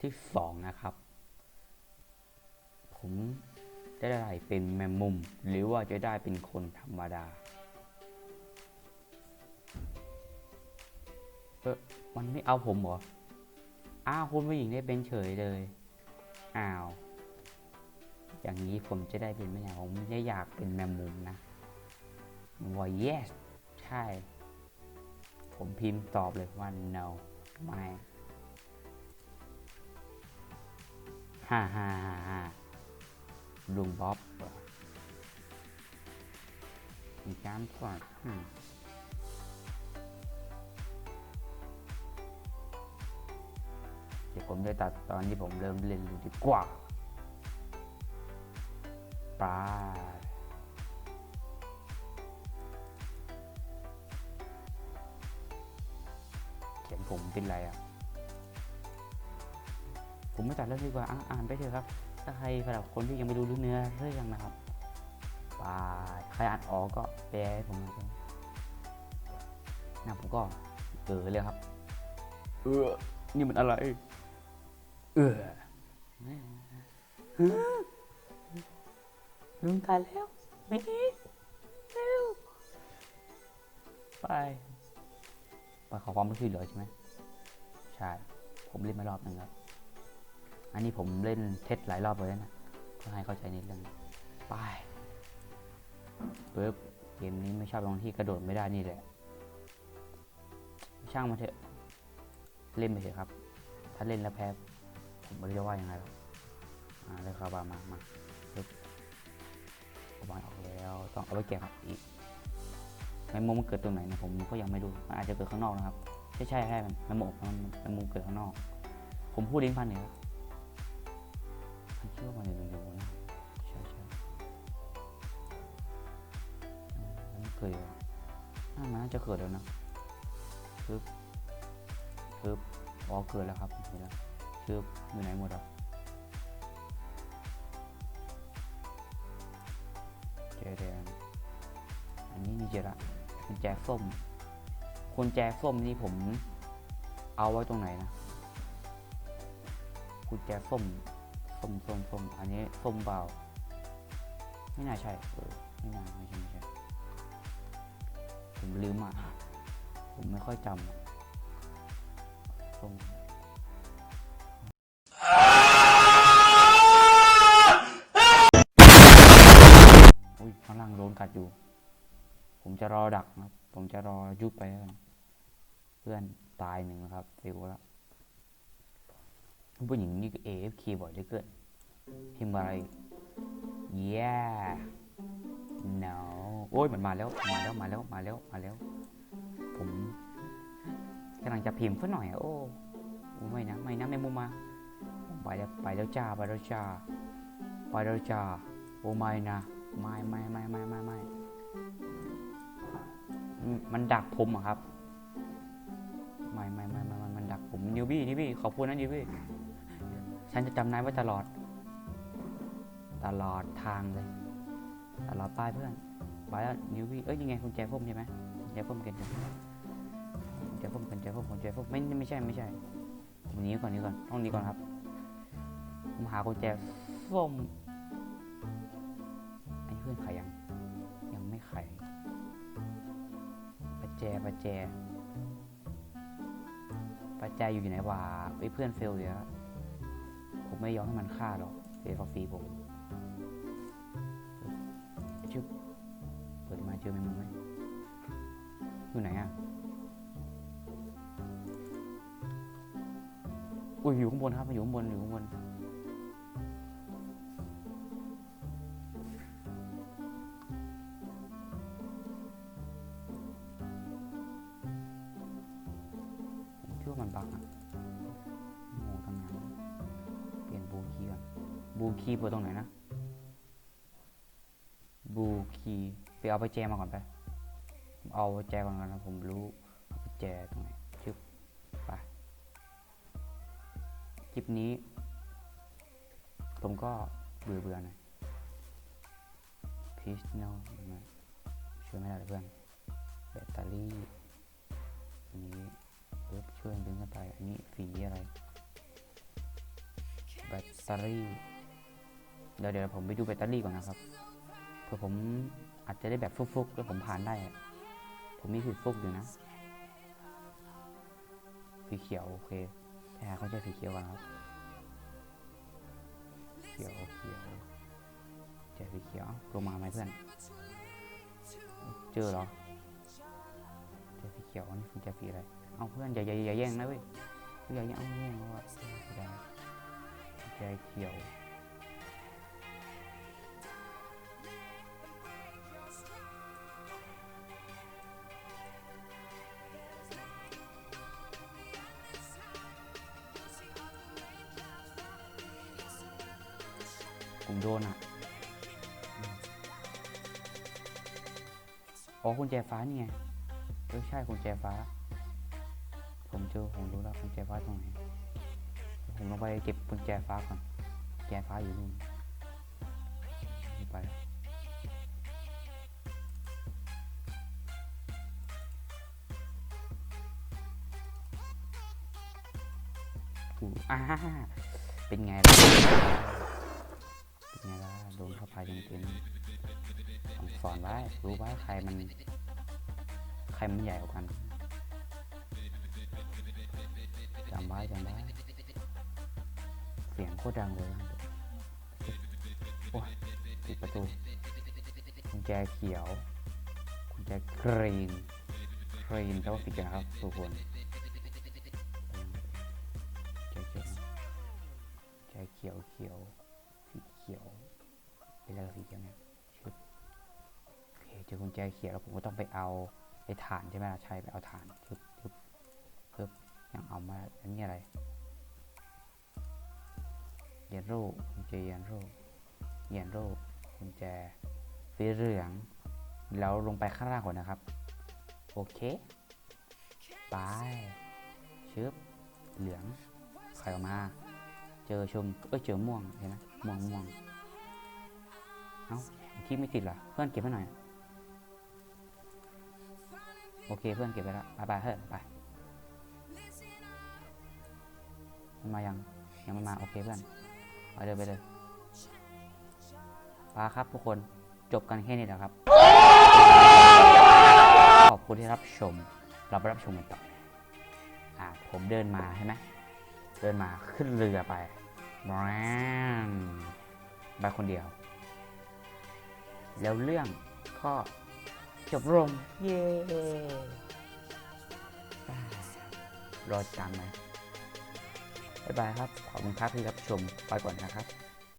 ที่สองนะครับ ผมจะได้เป็นแมงมุม หรือว่าจะได้เป็นคนธรรมดา เออมันไม่เอาผมเหรอ อ้าวคุณผู้หญิงได้เป็นเฉยเลย อ้าว อย่างนี้ผมจะได้เป็นไหมเนี่ยผมไม่ได้อยากเป็นแมงมุมนะว่า yes ใช่ ผมพิมพ์ตอบเลยว่า no ไม่ ฮ่าฮ่าฮ่าฮ่าลุงบ๊อบมีการสอดอืมเดี๋ยวผมจะตัดตอนที่ผมเริ่มเล่นดูดีกว่าไปเขียนผมเป็นไรอะ ผมไม่ตัดเรื่องดีกว่าอะอ่านไปเถอะครับ ถ้าใครสำหรับคนที่ยังไม่รู้เนื้อเรื่องนะครับไปใครอ่านออกก็แปลให้ผมหน่อยได้ไหมนะผมก็เออเลยครับ เออ นี่มันอะไร เออลุงตายแล้วไม่ดีเร็วไป ไปขอความช่วยเหลือใช่ไหม ใช่ ผมเล่นมารอบหนึ่งครับอั นนี้ผมเล่นเทสหลายรอบเลยนะเพื่อให้เข้าใจในเรื่องไปปึ๊บเกมนี้ไม่ชอบตรงที่กระโดดไม่ได้นี่แหละ ช่างมาเถอะ เล่นไปเถอะครับ ถ้าเล่นแล้วแพ้ ผมไม่รู้จะว่ายังไงหรอกอ่าเลยครับมามามาปึ๊บเอาบอลออกแล้วต้องเอาไปเก็บครับอีกแมงมุมมันเกิดตรงไหนนะผมก็ยังไม่รู้มันอาจจะเกิดข้างนอกนะครับ ใช่ใช่ใช่มันแมงมุมมันแมงมุมเกิดข้างนอก ผมพูดลิ้นพันเนี่ยครับ เคยน่ามันน่าจะเกิดแล้วนะปึ๊บปึ๊บอ๋อเกิดแล้วครับเห็นแล้วชืบอยู่ไหนหมดอะเจแดงอันนี้มีเจละกุญแจส้มกุญแจส้มนี่ผมเอาไว้ตรงไหนนะกุญแจส้มส้มส้มส้มอันนี้ส้มเปล่าไม่น่าใช่เออไม่น่าไม่ใช่ไม่ใช่ ผมลืมอะผมไม่ค่อยจำอะส้มอุ้ยข้างล่างโดนกัดอยู่ ผมจะรอดักนะครับ ผมจะรอยุบไปเพื่อนตายหนึ่งนะครับฟิวแล้วผู้หญิงนี่ AFK บ่อยเหลือเกินพิมพ์อะไร yeah no โอ้ยมันมาแล้วมาแล้วมาแล้วมาแล้วมาแล้ว ผมกำลังจะพิมพ์เพื่อหน่อยโอ้ไม่นะไม่นะแม่มุมมาไปแล้วไปแล้วจ้าไปแล้วจ้าไปแล้วจ้าโอ้ไม่นะไม่ไม่ไม่ไม่ไม่ไม่มันดักผมอะครับไม่ไม่ไม่ไม่ไม่มันดักผมนิวบี้นิวบี้ขอบคุณนะนิวบี้ฉันจะจำนายไว้ตลอด ตลอดทางเลย ตลอดไปเพื่อน ไปแล้วนิววี่เอ้ยยังไงคุณแจพ่มใช่ไหมแจพ่มกันแจพ่มกันแจพ่มคุณแจพ่มไม่ไม่ใช่ไม่ใช่ผมนี้ก่อนนี้ก่อนต้องนี้ก่อนครับผมหากุญแจส้มไอ้เพื่อนไขยัง ยังไม่ไขประแจประแจประแจอยู่ที่ไหนวะไอ้เพื่อนเฟลอยู่แล้วผมไม่ยอมให้มันฆ่าหรอกเสียฟรีผมชึบ เปิดมาเจอแมงมุมไหมอยู่ไหนอะ อุ้ยอยู่ข้างบนครับมาอยู่ข้างบนอยู่ข้างบน ผมคิดว่ามันบักอะโอ้โหทำงานเปลี่ยนบูคีก่อนบูคีเปิดตรงไหนนะบูคี ไปเอาไปแจมาก่อนไป เอาไปแจก่อนกันนะผมรู้ไปแจตรงไหนชึบไปคลิปนี้ ผมก็เบื่อเบื่อหน่อยพีชโนช่วยไม่ได้เพื่อนแบตเตอรี่อันนี้ปึ๊บช่วยดึงกันไป อันนี้สีอะไร แบตเตอรี่ เดี๋ยวเดี๋ยวผมไปดูแบตเตอรี่ก่อนนะครับ เผื่อผมอาจจะได้แบบฟุกๆแล้วผมผ่านได้ ผมมีสิทธิ์ฟุกอยู่นะสีเขียวโอเคแค่เขาใช้สีเขียวก่อนครับเขียวเขียวเจอสีเขียวลงมาไหมเพื่อน เจอเหรอเจอสีเขียวนี่คุณจะสีอะไรเอาเพื่อนอย่าอย่าอย่าแย่งนะเว้ยอย่าแย่งเอาแย่งเพราะว่าแดงใจเขียว ผมโดนอะอ๋อคุณแจฟ้านี่ไงเออใช่คุณแจฟ้า ผมเจอผมรู้แล้วคุณแจฟ้าตรงไหน ผมลงไปเก็บกุญแจฟ้าก่อน แจฟ้าอยู่นู่นไปแล้อ่าเป็นไงล่ะ เป็นไงล่ะโดน เข้าไปเต็มๆต้องสอนไว้รู้ไว้ใครมัน ใครมันใหญ่กว่ากันจำไว้จำไว้เสียงโคตรดังเลยโอ้ยปิดประตูกุญแจเขียวกุญแจกรีนกรีนแปลว่าปิดนะครับทุกคนใจเขียวเขียวเขียว สีเขียวเป็นอะไรกับสีเขียวเนี่ยชุดโอเคเจอกุญแจเขียวแล้วผมก็ต้องไปเอาไอ้ฐานใช่ไหมล่ะใช่ไปเอาฐานชุบชุบเพิ่มยังเอามาอันนี้อะไรเยนโร่กุญแจเยนโร่เยนโร่กุญแจสีเหลืองแล้วลงไปข้างล่างก่อนนะครับ โอเคไปชึบเหลืองใครออกมา เจอชมเอ้ยเจอม่วงเห็นไหมม่วงม่วงเอ้าที่ไม่ติดเหรอเพื่อนเก็บไว้หน่อย โอเคเพื่อนเก็บไปแล้วไปไปเฮ้ยไปมันมายังยังไม่มาโอเคเพื่อนไปเลยไปเลยไปครับทุกคนจบกันแค่นี้แหละครับ ขอบคุณที่รับชมเราไปรับชมกันต่ออ่าผมเดินมาใช่ไหมเดินมาขึ้นเรือไปแรงไปคนเดียว แล้วเรื่องก็ จบลงเย้อ่ารอจำไหมบ๊ายบายครับ ขอบคุณครับที่รับชม ไปก่อนนะครับ